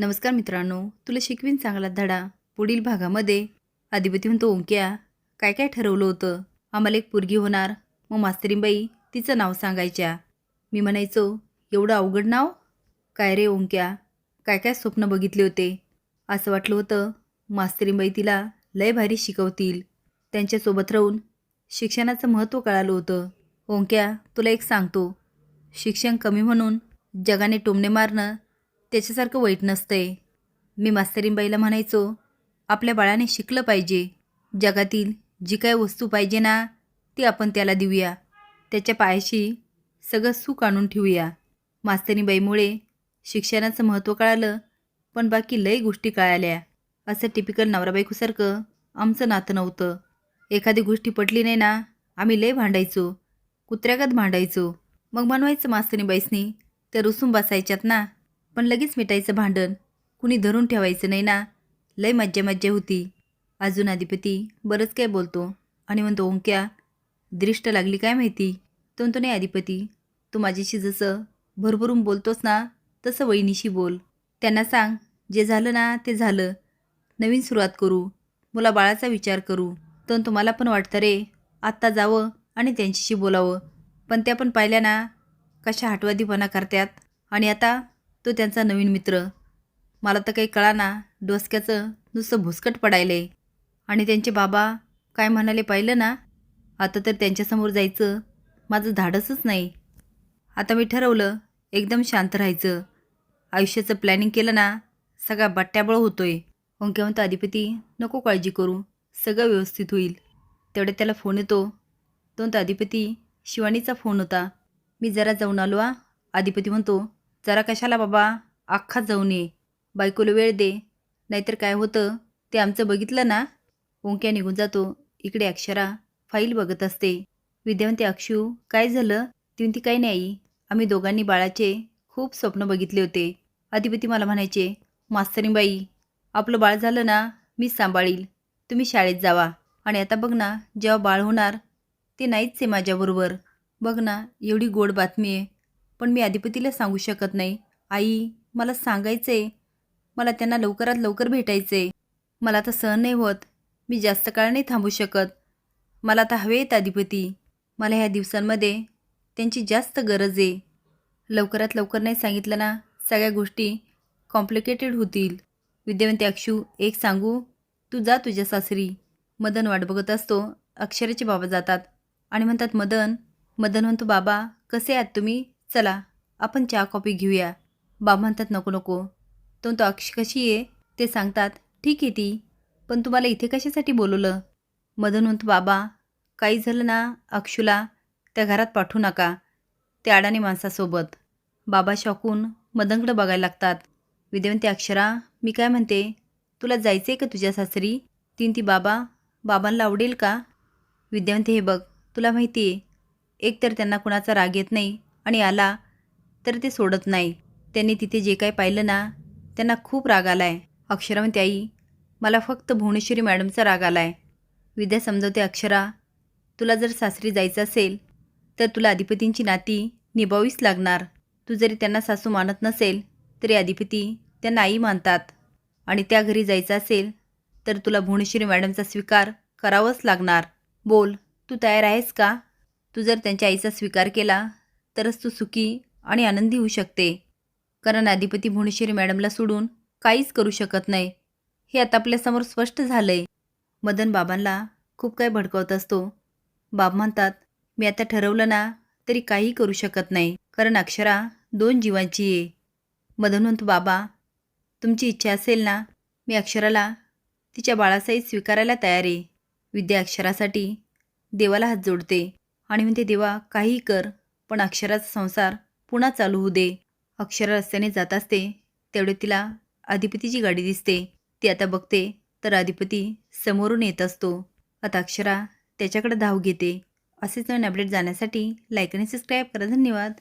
नमस्कार मित्रांनो तुला शिकवीन चांगला धडा. पुढील भागामध्ये अधिपती म्हणतो ओंक्या काय काय ठरवलं होतं? आम्हाला एक पोरगी होणार. मग मास्तरीबाई तिचं नाव सांगायच्या. मी म्हणायचो एवढं अवघड नाव? काय रे ओंक्या? काय काय स्वप्न बघितले होते? असं वाटलं होतं मास्तरीबाई तिला लय भारी शिकवतील. त्यांच्यासोबत राहून शिक्षणाचं महत्त्व कळालं होतं. ओंक्या तुला एक सांगतो. शिक्षण कमी म्हणून जगाने टोमणे मारणं त्याच्यासारखं वाईट नसतंय. मी मास्तरींबाईला म्हणायचो आपल्या बाळाने शिकलं पाहिजे. जगातील जी काय वस्तू पाहिजे ना ती आपण त्याला देऊया. त्याच्या पायाशी सगळं सुख आणून ठेवूया. मास्तरीबाईमुळे शिक्षणाचं महत्त्व कळालं पण बाकी लय गोष्टी कळाल्या. असं टिपिकल नवराबायकोसारखं आमचं नातं नव्हतं. एखादी गोष्टी पटली नाही ना आम्ही लय भांडायचो. कुत्र्यागत भांडायचो. मग बनवायचं मास्तरीबाईसनी त्या रुसून बसायच्यात ना. पण लगेच मिटायचं भांडण. कुणी धरून ठेवायचं नाही ना. लय मज्जा मज्जा होती. अजून अधिपती बरंच काय बोलतो. आणि म्हणतो ओंक्या दृष्ट लागली काय माहिती? तो म्हणतो नाही अधिपती तू माझ्याशी जसं भरभरून बोलतोस ना तसं वहिनीशी बोल. त्यांना सांग जे झालं ना ते झालं. नवीन सुरुवात करू. मुला बाळाचा विचार करू. तर तुम्हाला पण वाटतं रे. आत्ता जावं आणि त्यांच्याशी बोलावं. पण त्या पण पाहिल्या ना कशा हटवादीपणा करतात. आणि आता तो त्यांचा नवीन मित्र. मला तर काही कळा ना डोसक्याचं नुसतं भुसकट पडायलंय आणि त्यांचे बाबा काय म्हणाले पाहिलं ना? आता तर त्यांच्यासमोर जायचं माझं धाडसच नाही. आता मी ठरवलं एकदम शांत राहायचं. आयुष्याचं प्लॅनिंग केलं ना सगळा बट्ट्याबळ होतोय. ओंक्या म्हणतो अधिपती नको काळजी करू सगळं व्यवस्थित होईल. तेवढ्या त्याला फोन येतो. तो म्हणतो अधिपती शिवानीचा फोन होता. मी जरा जाऊन आलो आ अधिपती म्हणतो जरा कशाला बाबा? अख्खा जाऊन ये. बायकोला वेळ दे. नाहीतर काय होतं? ते आमचं बघितलं ना? ओंक्या निघून जातो. इकडे अक्षरा फाईल बघत असते. विद्या म्हणते अक्षू काय झालं? ती म्हणती काही नाही आम्ही दोघांनी बाळाचे खूप स्वप्न बघितले होते. अधिपती मला म्हणायचे मास्तरीबाई आपलं बाळ झालं ना मी सांभाळील. तुम्ही शाळेत जावा. आणि आता बघ ना जेव्हा बाळ होणार ते नाहीच आहे माझ्याबरोबर. बघ ना एवढी गोड बातमी आहे. पण मी अधिपतीला सांगू शकत नाही. आई मला सांगायचं आहे मला त्यांना लवकरात लवकर भेटायचं आहे मला आता सहन नाही होत. मी जास्त काळ नाही थांबू शकत. मला आता हवे आहेत अधिपती. मला ह्या दिवसांमध्ये त्यांची जास्त गरज आहे. लवकरात लवकर नाही सांगितलं ना सगळ्या गोष्टी कॉम्प्लिकेटेड होतील. विद्यावंती अक्षू एक सांगू? तू जा तुझ्या सासरी. मदन वाट बघत असतो. अक्षराचे बाबा जातात. आणि म्हणतात मदन मदन म्हणतो बाबा कसे आहात तुम्ही? चला आपण चहा कॉफी घेऊया. बाबा म्हणतात नको नको. तो तो अक्ष कशी आहे? ते सांगतात ठीक आहे ती पण तुम्हाला इथे कशासाठी बोलवलं? मदन म्हणतो बाबा काही झालं ना अक्षूला त्या घरात पाठवू नका त्या अडाणी माणसासोबत. बाबा शॉकून मदनकडं बघायला लागतात. विद्यावंती अक्षरा मी काय म्हणते तुला जायचं आहे का तुझ्या सासरी? तीन ती बाबा बाबांना आवडेल का? विद्यावंती हे बघ तुला माहिती आहे एकतर त्यांना कुणाचा राग येत नाही आणि आला. तर ते सोडत नाही. त्यांनी तिथे जे काही पाहिलं ना त्यांना खूप राग आला आहे अक्षरा म्हणते आई मला फक्त भुवनेश्वरी मॅडमचा राग आला आहे विद्या समजवते अक्षरा. तुला जर सासरी जायचं असेल तर तुला अधिपतींची नाती निभावीच लागणार. तू जरी त्यांना सासू मानत नसेल तरी अधिपती त्यांना आई मानतात. आणि त्या घरी जायचं असेल तर तुला भुवनेश्वरी मॅडमचा स्वीकार करावाच लागणार. बोल तू तयार आहेस का? तू जर त्यांच्या आईचा स्वीकार केला तरच तू सुखी आणि आनंदी होऊ शकते. कारण अधिपती भुवनेश्वरी मॅडमला सोडून काहीच करू शकत नाही. हे आता आपल्यासमोर स्पष्ट झालं आहे मदन बाबांना खूप काय भडकवत असतो. बाब म्हणतात मी आता ठरवलं ना तरी काही करू शकत नाही. कारण अक्षरा दोन जीवांची आहे. मदन म्हणतो बाबा तुमची इच्छा असेल ना मी अक्षराला तिच्या बाळासाही स्वीकारायला तयार आहे. विद्या अक्षरासाठी देवाला हात जोडते आणि म्हणते देवा काहीही कर पण अक्षराचा संसार पुन्हा चालू होऊ दे. अक्षरा रस्त्याने जात असते तेवढे तिला अधिपतीची गाडी दिसते. ती आता बघते तर अधिपती समोरून येत असतो. आता अक्षरा त्याच्याकडे धाव घेते. असेच नवीन अपडेट जाण्यासाठी लाईक आणि सबस्क्राईब करा. धन्यवाद.